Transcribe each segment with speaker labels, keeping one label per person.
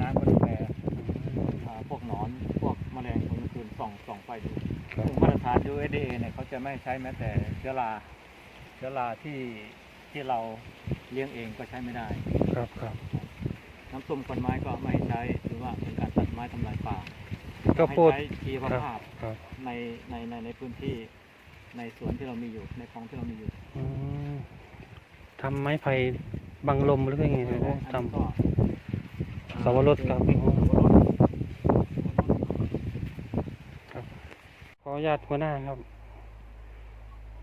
Speaker 1: น้ำก็ดูแลอ่าพวกหนอนพวกแมลงตอนกลางคืนส่องส่องไฟดู
Speaker 2: ครับ
Speaker 1: ซึ่งมาตรฐาน USDA เนี่ยเขาจะไม่ใช้แม้แต่เชื้อราเชื้อราที่ที่เราเลี้ยงเองก็ใช้ไม่ได้
Speaker 2: ครับครับ
Speaker 1: น้ำส้มควันไม้ก็ไม่ใช้หรือว่าเป็นการตัดไม้ทำลายป่า
Speaker 2: ก็โพด
Speaker 1: ให้ใช้ชีว
Speaker 2: ครับ
Speaker 1: ภาพ
Speaker 2: ครับ
Speaker 1: ในในในในพื้นที่ในสวนที่เรามีอยู่ในคลองที่เรามีอยู่
Speaker 2: อืมทำไม้ไผ่บังลมหรือไงโอ้
Speaker 1: อัน
Speaker 2: ท
Speaker 1: นี้ก็ำ
Speaker 2: สาวรสครับ
Speaker 1: เป็นสาวรส
Speaker 2: ขออนุญาตหัวหน้าครับ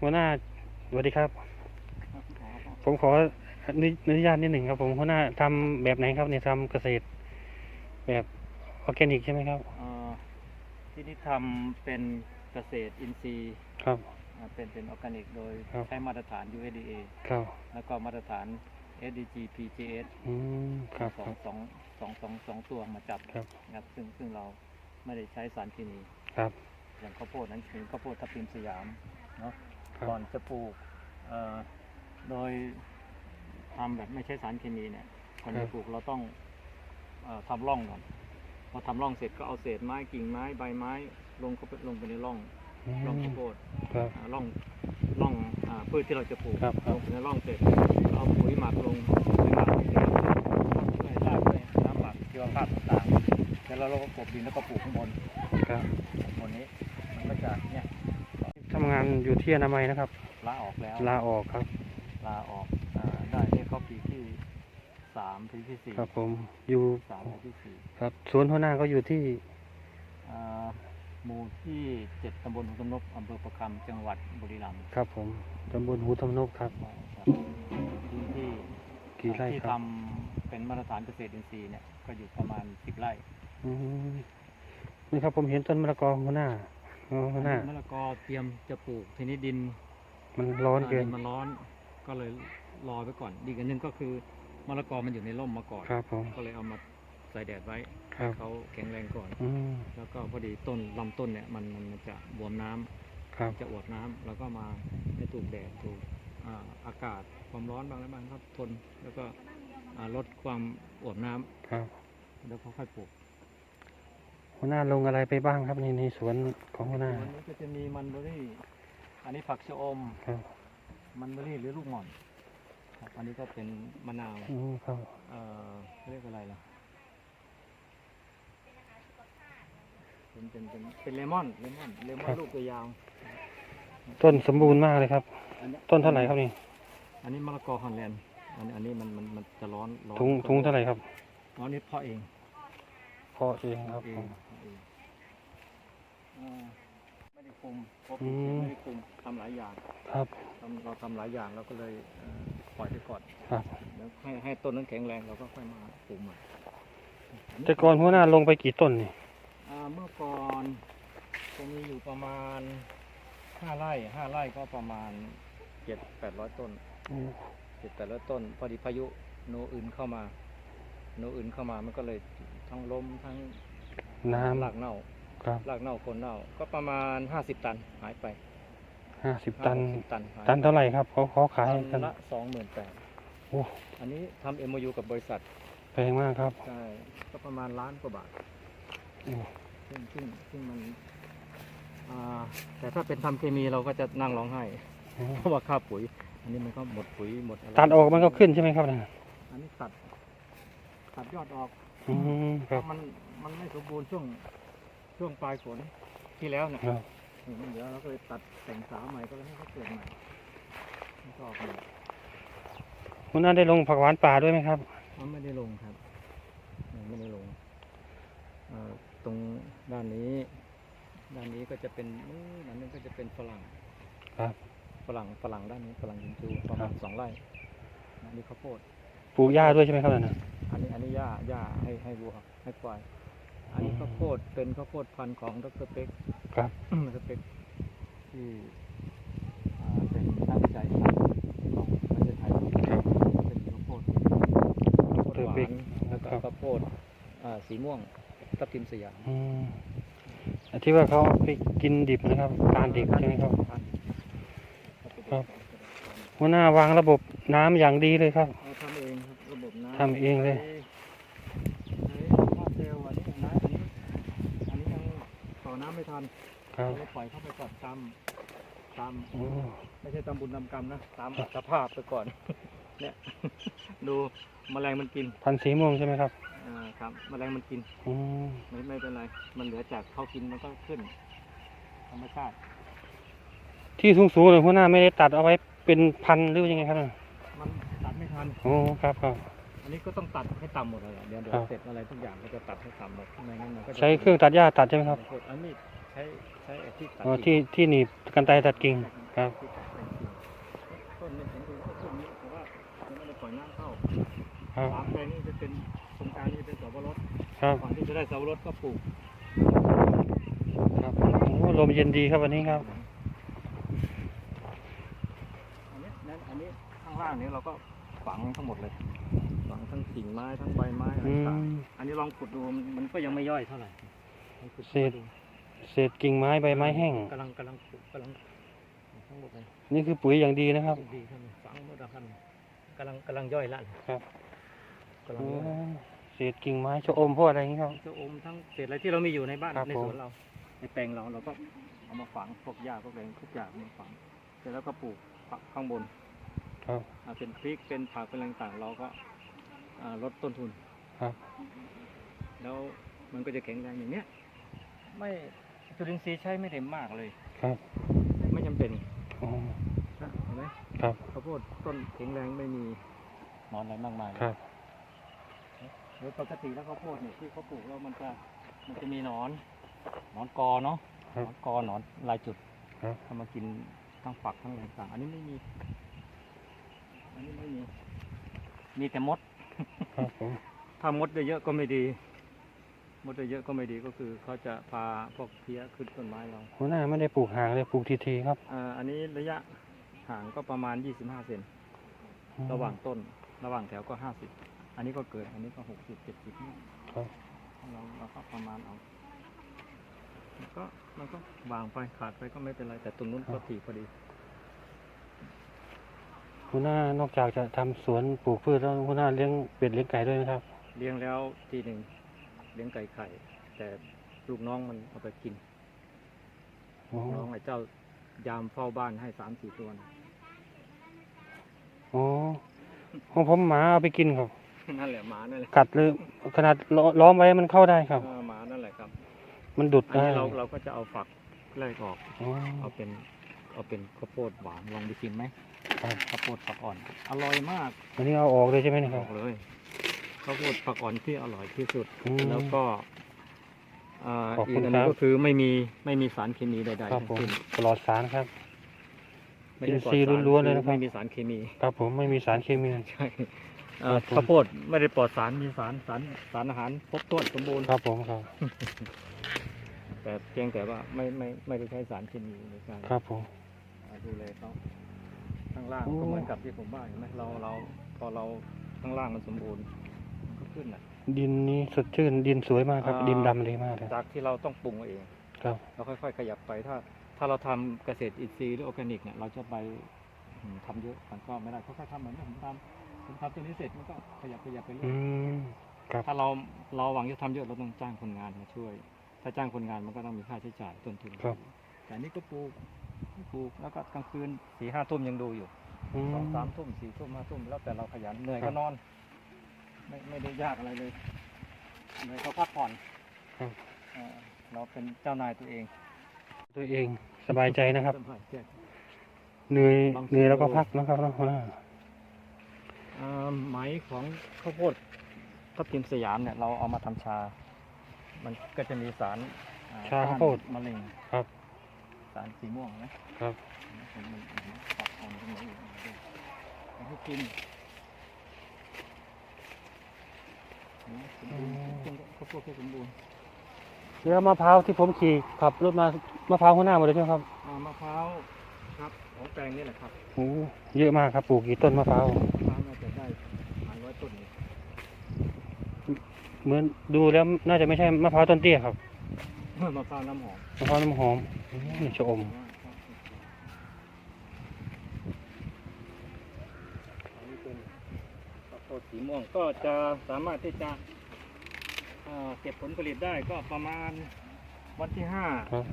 Speaker 2: หัวหน้าสวัสดีครับ ผมขออนุอนุญาตนิดหนึ่งครับ ผมหัวหน้าทำแบบไหนครับเนี่ยทำเกษตร แบบออร์แกนิกใช่ไหมครับ
Speaker 1: เอ่อที่นี่ทำเป็นเกษตรอินทรีย์
Speaker 2: ครับ
Speaker 1: อ่าเป็นเป็นออร์แกนิก โดย
Speaker 2: ครับ
Speaker 1: ใช้มาตรฐาน USDA
Speaker 2: ครับ
Speaker 1: แล้วก็มาตรฐาน SDG PGS
Speaker 2: อืมครับ
Speaker 1: สอ
Speaker 2: ค
Speaker 1: ง
Speaker 2: รับ
Speaker 1: สองสองสองสองตัวมาจับ
Speaker 2: ครับ
Speaker 1: นะครับซึ่งซึ่งเราไม่ได้ใช้สารเคมี
Speaker 2: ครับ
Speaker 1: อย่างข้าวโพดนั้นคือข้าวโพดทับทิมสยามเนาะ
Speaker 2: ครับ
Speaker 1: ก่อนจะปลูกเอ่อโดยทำแบบไม่ใช้สารเคมีเนี่ยก่อนจะปลูกเราต้องเอ่อทำร่องก่อนพอทำร่องเสร็จก็เอาเศษไม้กิ่งไม้ใบไม้ลงเข้าไปลงไปในร่อง
Speaker 2: อื
Speaker 1: ร่อง
Speaker 2: ม
Speaker 1: ข้าวโพด
Speaker 2: ครับ
Speaker 1: อ่าร่องร่องอ่าพืชที่เราจะปลูก
Speaker 2: ครับครับ
Speaker 1: ลงไปในร่องเสร็จเอาปุ๋ยหมักลงปุ๋ยหมักช่วยรากด้วยน้ำหมักชีวภาพต่างๆแล้วเราก็กลบดินแล้วก็ปลูกข้างบน
Speaker 2: ครับ
Speaker 1: บนนี้ มันก็จะเนี่ย
Speaker 2: ทำงานอยู่ที่อนามัยนะครับ
Speaker 1: ลาออกแล้ว
Speaker 2: ลาออกครับ
Speaker 1: ลาออกอ่าได้เนี่ยเข้าปีที่สามปีที่สี่
Speaker 2: ครับผม อยู่
Speaker 1: สามปีที่สี่
Speaker 2: ครับ สวนหัวหน้าก็อยู่ที่
Speaker 1: อ่า หมู่ที่เจ็ดตำบลหุนตำนบอำเภอประคำจังหวัดบุรีรัมย์
Speaker 2: ครับผมตำบลหูทำนกครับ
Speaker 1: ครับพื้นที่
Speaker 2: กี่ไร่
Speaker 1: ที่
Speaker 2: ค
Speaker 1: ท
Speaker 2: รับำ
Speaker 1: เป็นมาตรฐานเกษตรอินทรีย์เนี่ยก็อยู่ประมาณสิบไร่
Speaker 2: อืมนี่ครับผมเห็นต้นมะละกอหัวหน้าอ๋อหัวหน้า
Speaker 1: มะละกอเตรียมจะปลูกทีนี้ดิน
Speaker 2: มันร้อนเกิน
Speaker 1: ดิมันร้อนก็เลยรอไว้ก่อนดีกอันหนึงก็คือมะละกอมันอยู่ในร่มมาก่อน
Speaker 2: ครับผม
Speaker 1: ก็เลยเอามาใส่แดดไว้
Speaker 2: ครับ
Speaker 1: เขาแข็งแรงก่อน
Speaker 2: อืม
Speaker 1: แล้วก็พอดีต้นลำต้นเนี่ยมันมันมันจะบวมน้ำ
Speaker 2: ครับ
Speaker 1: จะอวบน้ำแล้วก็มาให้ถูกแดดถูกอ่าอากาศความร้อนบางแล้วบางครับทนแล้วก็อ่าลดความอวบน้ำ
Speaker 2: ครับ
Speaker 1: แล้วก็ค่อยปลูก
Speaker 2: หัวหน้าลงอะไรไปบ้างครับในในสวนของหัวหน้า
Speaker 1: วันนี้ก็จะมีมันเบอรี่ อันนี้ผักชะอม
Speaker 2: ครับ
Speaker 1: มันเบอรี่หรือลูกหม่อนครับอันนี้ก็เป็นมะนาว
Speaker 2: อืมครับ
Speaker 1: เอ่อเขาเรียกอะไรล่ะ เป็นเป็นเป็นเป็นเลมอนเลมอนเลมอนลูกตัวยาว
Speaker 2: ต้นสมบูรณ์มากเลยครับ
Speaker 1: อันี้
Speaker 2: ต้นเท่าไหร่ครับนี่
Speaker 1: อันนี้มะละกอฮอลแลนด์อันนี้อันนี้มันมันมันจะร้อนร้อน
Speaker 2: ถุงถุงเท่าไหร่ครับ
Speaker 1: อ๋อนี่เพาะเอง
Speaker 2: เพาะเองครับ
Speaker 1: เอ
Speaker 2: ผ
Speaker 1: ง
Speaker 2: ม
Speaker 1: เพาะเองอ่าไม่ได้คุมเพราะ
Speaker 2: อื
Speaker 1: ปลูกเอง
Speaker 2: ม
Speaker 1: ไม่ได้คุมทำหลายอย่าง
Speaker 2: ครับ
Speaker 1: ทำเราทำหลายอย่างเราก็เลยเอ่อปล่อยไปก่อน
Speaker 2: ครับ
Speaker 1: แล้วให้ให้ต้นนั้นแข็งแรงเราก็ค่อยมาปลูกใหม่
Speaker 2: แต่ก่อนหัวหน้าลงไปกี่ต้นนี่
Speaker 1: อ่า เมื่อก่อนจะมีอยู่ประมาณห้าไร่ห้าไร่ก็ประมาณเจ็ดแปดร้อยต้น
Speaker 2: อืม
Speaker 1: เจ็ดแปดร้อยต้น พอดีพายุโนอื่นเข้ามา โนอื่นเข้ามามันก็เลยทั้งล้มทั้ง
Speaker 2: น้ำ
Speaker 1: รากเน่า
Speaker 2: ครับ
Speaker 1: รากเน่าโคนเน่า ก็ประมาณห้าสิบตันหายไป
Speaker 2: ห้าสิบตัน
Speaker 1: สิบตันหาย
Speaker 2: ตันเท่าไหร่ครับเขาเขาขาย
Speaker 1: ตั
Speaker 2: กัน
Speaker 1: นละสองหมื่นแปด
Speaker 2: โอ้
Speaker 1: อันนี้ทำเอ็มยูกับบริษัท
Speaker 2: แพงมากครับ
Speaker 1: ใช่ก็ประมาณล้านกว่าบาท
Speaker 2: โอ้
Speaker 1: ซึ่งซึ่งซึ่งมันอ่าแต่ถ้าเป็นทำเคมีเราก็จะนั่งร้องไห้
Speaker 2: โอ้
Speaker 1: เพราะว่าค่าปุ๋ย อันนี้มันก็หมดปุ๋ยหมดอะไร
Speaker 2: ตัดออกมันก็ขึ้นใช่ไหมครับเนี่ย
Speaker 1: อันนี้ตัด ตัดยอดออก
Speaker 2: อืมค
Speaker 1: เพ
Speaker 2: รับ
Speaker 1: ราะมันมันไม่สมบูรณ์ช่วงช่วงปลายฝนที่แล้วเนี่ย
Speaker 2: ครับ
Speaker 1: มันเดี๋ยวเราก็เลยตัดแต่งสาวใหม่ก็เลยให้เขาเกิดใหม่มันก็ออกมา
Speaker 2: หัวหน้าได้ลงผักหวานป่าด้วยไหมครับ
Speaker 1: มันไม่ได้ลงครับยังไม่ได้ลงเอ่อ ตรงด้านนี้ ด้านนี้ก็จะเป็นนู้นอันนี้ก็จะเป็นฝรั่ง
Speaker 2: ครับ
Speaker 1: ฝรั่งฝรั่งด้านนี้ฝรั่งยินจูประมาณสองไร่อันนี้ข้าวโพด
Speaker 2: ปลูกหญ้าด้วยใช่ไหมครับนั่นน่ะ
Speaker 1: อันนี้อันนี้หญ้าหญ้าให้ให้วัวให้ควายอันนี้
Speaker 2: อืม
Speaker 1: ข้าวโพดเป็นข้าวโพดพันธุ์ของดรเป็ก
Speaker 2: ครับ
Speaker 1: ดรเป็กที่อ่าเป็นนักวิจัยของประเทศไทย
Speaker 2: ครับ
Speaker 1: เป็นข้าวโพดข้าวโพด
Speaker 2: ดร
Speaker 1: หวา
Speaker 2: เป็ก
Speaker 1: นแล้วก็
Speaker 2: ครับ
Speaker 1: ข้าวโพดอ่าสีม่วง กับทีมสยาม
Speaker 2: อที่ว่าเขาไปกินดิบนะครับการดิบใช่ไหมครับ ครับ หัวหน้าวางระบบน้ำอย่างดีเลยครับ
Speaker 1: เราทำเองครับระบบน้ำ
Speaker 2: ทำเองเลย
Speaker 1: น้ต่อน้ำไม่ทัน
Speaker 2: ครั
Speaker 1: เราปล่อยเข้าไปก่อตามตาม
Speaker 2: โไม่
Speaker 1: ใช่ตามบุญตามกรรมนะตามสภาพไปก่อน เนี่ย ดูแมลงมันกิน
Speaker 2: พันธุ์สีม่วงใช่ไหมครับ
Speaker 1: อ่าครับแมลงมันกิน
Speaker 2: อืม
Speaker 1: ไม่ไม่เป็นไรมันเหลือจากเขากินมันก็ขึ้นธรรมชาติ
Speaker 2: ที่สูงสูงๆเลยหัวหน้าไม่ได้ตัดเอาไว้เป็นพันธุ์หรือยังไงครับน่ะ
Speaker 1: มันตัดไม่ทัน
Speaker 2: โอ้ครับครับ
Speaker 1: อันนี้ก็ต้องตัดให้ต่ำหมดเลยอะเดี๋ยวเดี๋ยว
Speaker 2: ครับ
Speaker 1: เสร็จอะไรทุกอย่างก็จะตัดให้ต่ำหมดไม่งั้นมันก็จะ
Speaker 2: ใช้เครื่องตัดหญ้าตัดใช่ไหมครับ
Speaker 1: อันนี้ใช้ใช้ไอ้ที่ตัด
Speaker 2: อ๋อ
Speaker 1: กิ่
Speaker 2: ที่
Speaker 1: ง
Speaker 2: ที่หนีบกันไกรตัดกิ่งครับ
Speaker 1: ที่ตัด
Speaker 2: ครับ
Speaker 1: สามแปลงนี้จะเป็นโครงการนี้เป็นสับปะรด
Speaker 2: ครับ
Speaker 1: ก่อนที่จะได้สับปะรดก็ปลูก
Speaker 2: ครับ โอ้ลมเย็นดีครับวันนี้ครับ
Speaker 1: อันนี้นั่นอันนี้ข้างล่างนี้เราก็ฝังทั้งหมดเลยฝังทั้งกิ่งไม้ทั้งใบไม้อะไร
Speaker 2: อื
Speaker 1: ต่าง
Speaker 2: ม
Speaker 1: ๆอันนี้ลองขุดดูมันมันก็ยังไม่ย่อยเท่าไหร่ลองขุด
Speaker 2: เศษ
Speaker 1: ดู
Speaker 2: เศษกิ่งไม้ใบไม้แห้ง
Speaker 1: กำลังกำลังปลูกกำลังทั้งหมดเลย
Speaker 2: นี่คือปุ๋ยอย่างดีนะครับ
Speaker 1: ดีครับฝังหมดแล้วครับ กำลังกำลังย่อยละ
Speaker 2: ครับ
Speaker 1: กำลัง
Speaker 2: โอ้
Speaker 1: ย่อย
Speaker 2: เศษกิ่งไม้ชะอมพวกอะไรอย่างนี้ครับ
Speaker 1: จะอมทั้งเศษอะไรที่เรามีอยู่ในบ้าน
Speaker 2: ครับ
Speaker 1: ใน
Speaker 2: ผม
Speaker 1: สวนเรา ในแปลงเราเราก็เอามาฝังพวกหญ้าพวกอะไรทุกอย่างมาฝังเสร็จแล้วก็ปลูกผักข้างบน
Speaker 2: ครับ
Speaker 1: อ่าเป็นพริกเป็นผักเป็นอะไรต่างๆเราก็อ่าลดต้นทุน
Speaker 2: ครับ
Speaker 1: แล้วมันก็จะแข็งแรงอย่างเนี้ยไม่จุลินทรีย์ใช้ไม่ได้มากเลย
Speaker 2: ครับ
Speaker 1: ไม่จำเป็น
Speaker 2: อ๋อ
Speaker 1: นะเห็นไหม
Speaker 2: ครับ
Speaker 1: ข้าวโพดต้นแข็งแรงไม่มีหนอนอะไรมากมาย
Speaker 2: ครับ
Speaker 1: โดยปกติแล้วข้าวโพดเนี่ยที่เขาปลูกแล้วมันจะมันจะมีหนอนหนอนกอเนาะ
Speaker 2: ครั
Speaker 1: ห
Speaker 2: บ
Speaker 1: นอนกอหนอนลายจุด
Speaker 2: ครับ
Speaker 1: ทำมากินทั้งฝักทั้งอะไรต่างอันนี้ไม่มี อันนี้ไม่มี มีแต่มด
Speaker 2: ครับผม
Speaker 1: ถ้ามดเยอะๆก็ไม่ดี มดเยอะๆก็ไม่ดีก็คือเขาจะพาพวกเพี้ยขึ้นต้นไม้เรา
Speaker 2: หัวหน้าไม่ได้ปลูกห่างเลยปลูกทีๆครับ
Speaker 1: อ่าอันนี้ระยะ ห่างก็ประมาณ25เซน
Speaker 2: อืม
Speaker 1: ระหว่างต้น ระหว่างแถวก็50อันนี้ก็เกิด อันนี้ก็60 70นี่
Speaker 2: ครับ
Speaker 1: เราเราก็ประมาณเอามันก็มันก็วางไปขาดไปก็ไม่เป็นไร แต่ตรงนู้นก็ถี่พอดี
Speaker 2: หัวหน้านอกจากจะทำสวนปลูกพืชแล้วหัวหน้าเลี้ยงเป็ดเลี้ยงไก่ด้วยไหมครับ
Speaker 1: เลี้ยงแล้วทีหนึ่งเลี้ยงไก่ไข่ แต่ลูกน้องมันเอาไปกิน
Speaker 2: อ๋อ
Speaker 1: น้องไอ้เจ้ายามเฝ้าบ้านให้สามสี่ตัวนะ
Speaker 2: อ๋อของผมหมาเอาไปกินครับ
Speaker 1: นั่นแหละหมานั่นแหละ
Speaker 2: กัดเลยขนาดล้อล้อมไว้มันเข้าได้ครับ
Speaker 1: เออหมานั่นแหละครับ
Speaker 2: มันดุด
Speaker 1: อัน
Speaker 2: ได้
Speaker 1: นี้เราเราก็จะเอาฝักแรกออก
Speaker 2: อ๋อ
Speaker 1: เอาเป็นเอาเป็นข้าวโพดหวานลองไปชิมไหม
Speaker 2: ครับ
Speaker 1: ข้าวโพดฝักอ่อน อร่อยมาก
Speaker 2: อันนี้เอาออกเลยใช่ไหมเนะค
Speaker 1: บ
Speaker 2: รั
Speaker 1: อบ กเลยข้าวโพดฝักอ่อนที่อร่อยที่สุด
Speaker 2: อืม
Speaker 1: แล้วก็อ่า
Speaker 2: ขอบ
Speaker 1: อี
Speaker 2: คุ
Speaker 1: ก
Speaker 2: ณ
Speaker 1: อันหนึง
Speaker 2: ครับ
Speaker 1: ก็คือไม่มีไม่มีสารเคมีใดๆ
Speaker 2: ครับ
Speaker 1: ทั้ง
Speaker 2: ผม
Speaker 1: สิ้น
Speaker 2: ปลอดสารครับ
Speaker 1: ไม่ได้ปลอด
Speaker 2: อินทรีย์
Speaker 1: สาร
Speaker 2: ล้วนๆเลยนะครับ
Speaker 1: ไม่มีสารเคมี
Speaker 2: ครับผมไม่มีสารเคมี
Speaker 1: ใช่เอ่อ
Speaker 2: ครับผม
Speaker 1: ข้าวโพดไม่ได้ปลอดสารมีสารสารสารอาหารครบถ้วนสมบูรณ์
Speaker 2: ครับผมครับ
Speaker 1: แต่เพียงแต่ว่าไม่ไม่ไม่ได้ใช้สารเคมีในการ
Speaker 2: ครับผม
Speaker 1: อ่าดูแลเขาข้างล่าง
Speaker 2: โอ้
Speaker 1: ก็เหมือนกับที่ผมว่าเห็นไหมเราเราพอเราข้างล่างมันสมบูรณ์มันก็ขึ้นอะ
Speaker 2: ดินนี้สดชื่นดินสวยมากครับ
Speaker 1: อ่า
Speaker 2: ดินดำเลยมากเลย
Speaker 1: จากที่เราต้องปรุงเอาเอง
Speaker 2: ครับ
Speaker 1: เราค่อยๆ ขยับไปถ้า ถ้าเราทำเกษตรอินทรีย์หรือออร์แกนิกเนี่ยเราจะไปอืมทำเยอะมันก็ไม่ได้ค่อยๆทำเหมือนที่ผมทำผมทำตัวนี้เสร็จมันก็ขยับขยับไปเรื่อ
Speaker 2: อื
Speaker 1: ย
Speaker 2: มครับ
Speaker 1: ถ้าเราเราหวังจะทำเยอะเราต้องจ้างคนงานมาช่วย ถ้าจ้างคนงานมันก็ต้องมีค่าใช้จ่ายต้นทุน
Speaker 2: ครับ
Speaker 1: แต่อันนี่ก็ปลูกปลูกแล้วก็กลางคืนสี่ห้าทุ่มยังดูอยู่
Speaker 2: อืม
Speaker 1: สองสามทุ่มสี่ทุ่มห้าทุ่มแล้วแต่เราขยันเหนื่อย
Speaker 2: ครั
Speaker 1: ก็
Speaker 2: บ
Speaker 1: นอน ไม่ไม่ได้ยากอะไรเลยเหนื่อยก็พักผ่อน
Speaker 2: ครับ
Speaker 1: เอ่อเราเป็นเจ้านายตัวเอง
Speaker 2: ตัวเอง สบายใจนะครับ
Speaker 1: สบายใจ
Speaker 2: เหนื่อย
Speaker 1: บางที
Speaker 2: เหนื่อยแล้วก็พักนะครับเนาะหัวหน้า
Speaker 1: อ่าไหมของข้าวโพดทับทิมสยามเนี่ยเราเอามาทำชา มันก็จะมีสารอ่
Speaker 2: ชาข้าวโพด
Speaker 1: ต้นมะเร็ง
Speaker 2: ครับ
Speaker 1: สารสีม่วงนะครับมันมันมันปรับอ่อนตรงไหนอยู่เอาให้กินนะสมบูรณ์ต้นข้าวโพดก็สมบูรณ์
Speaker 2: แล้วมะพร้าวที่ผมขี่ขับรถมามะพร้าวหัวหน้าหมดเลยใช่ไหมครับ
Speaker 1: อ่ามะพร้าวครับของแปลงนี่แหละครับ
Speaker 2: โอ้เยอะมากครับปลูกกี่ต้นมะพร้าว
Speaker 1: มะพร้าวน่าจะได้หลายร้อยต้นอยู่
Speaker 2: เหมือนดูแล้วน่าจะไม่ใช่มะพร้าวต้นเตี้ยครับ
Speaker 1: มะพร้าวน้ำหอม
Speaker 2: มะพร้าวน้ำหอมอืมชะอม
Speaker 1: อันนี้เป็นข้าวโพดสีม่วงก็จะสามารถที่จะ เอ่อเก็บผลผลิตได้ก็ประมาณวันที่ห้า
Speaker 2: ครับ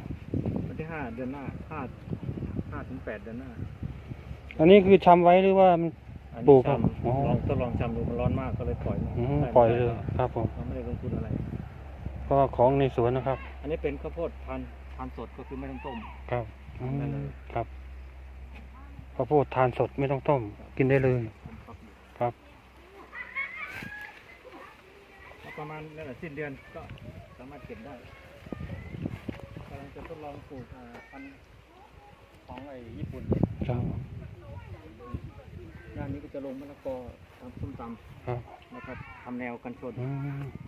Speaker 1: วันที่ห้าเดือนหน้าห้าห้าถึงแปดเดือนหน้า
Speaker 2: อันนี้คือชำไว้หรือว่ามัน
Speaker 1: อัน
Speaker 2: ปลู
Speaker 1: นี้
Speaker 2: กครับ
Speaker 1: ชำ
Speaker 2: อ๋อ
Speaker 1: ลองทดลองชำดูมันร้อนมากก็เลยปล่อยมา
Speaker 2: อืม
Speaker 1: ได้
Speaker 2: ปล่อยเลย
Speaker 1: ได้
Speaker 2: ครับผม
Speaker 1: เราไม่ได้ลงทุนอะไร
Speaker 2: เพราะว่าของในสวนนะครับ
Speaker 1: อันนี้เป็นข้าวโพดพันธุ์พันธุ์สดก็คือไม่ต้องต้ม
Speaker 2: ครับอืม
Speaker 1: ได้เลย
Speaker 2: ครับข้าวโพดทานสดไม่ต้องต้ม กินได้เลย
Speaker 1: ผมครับอยู่
Speaker 2: ครับ
Speaker 1: แล้วประมาณ นั่นแหละสิ้นเดือนก็สามารถเก็บได้กำลังจะทดลองปลูกอ่าพันธุ์ของไอ้ญี่ปุ่น
Speaker 2: ครับ
Speaker 1: ด้านนี้ก็จะลงมะละกอทำส้มต
Speaker 2: ครับำ
Speaker 1: นะครับทำแนวกันชน
Speaker 2: อืม